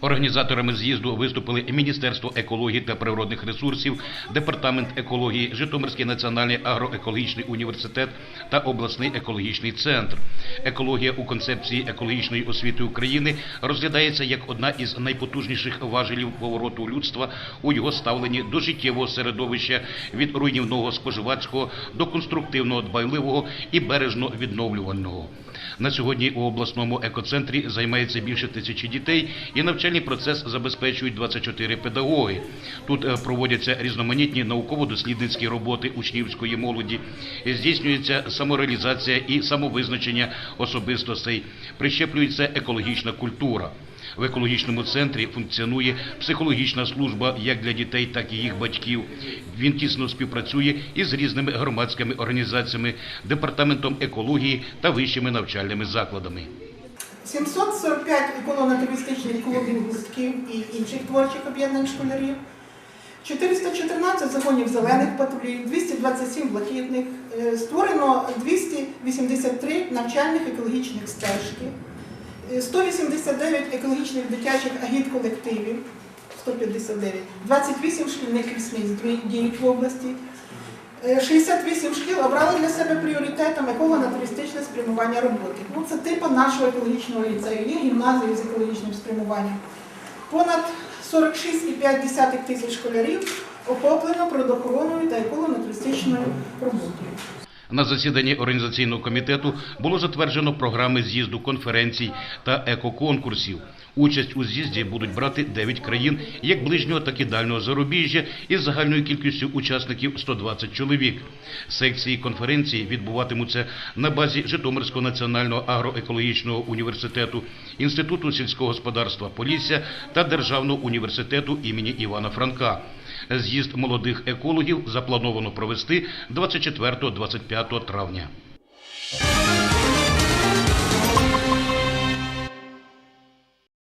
Організаторами з'їзду виступили Міністерство екології та природних ресурсів, Департамент екології, Житомирський національний агроекологічний університет та обласний екологічний центр. Екологія у концепції екологічної освіти України розглядається як одна із найпотужніших важелів повороту людства у його ставленні до життєвого середовища від руйнівного споживацького до конструктивного дбайливого і бережно відновлювального. На сьогодні у обласному екоцентрі займається більше тисячі дітей, і навчальний процес забезпечують 24 педагоги. Тут е, проводяться різноманітні науково-дослідницькі роботи учнівської молоді, здійснюється самореалізація і самовизначення особистостей, прищеплюється екологічна культура. В екологічному центрі функціонує психологічна служба як для дітей, так і їх батьків. Він тісно співпрацює із різними громадськими організаціями, департаментом екології та вищими навчальними закладами. 745 еколого-натуристичних клубів гуртків і інших творчих об'єднань школярів, 414 загонів зелених патрулів, 227 блакитних, Е, створено 283 навчальних екологічних стежки, е, 189 екологічних дитячих агіт-колективів, 159, 28 шкільних лісниць діють в області, Е, 68 шкіл обрали для себе пріоритетом якого натуристичне спрямування роботи. Ну, це типу нашого екологічного ліцею. Є гімназії з екологічним спрямуванням. Понад 46,5 тисяч школярів охоплено природоохоронною та еколого-натуристичною роботою. На засіданні організаційного комітету було затверджено програми з'їзду конференцій та екоконкурсів. Участь у з'їзді будуть брати 9 країн, як ближнього, так і дальнього зарубіжжя, із загальною кількістю учасників 120 чоловік. Секції конференції відбуватимуться на базі Житомирського національного агроекологічного університету, Інституту сільського господарства Полісся та Державного університету імені Івана Франка. З'їзд молодих екологів заплановано провести 24-25 травня.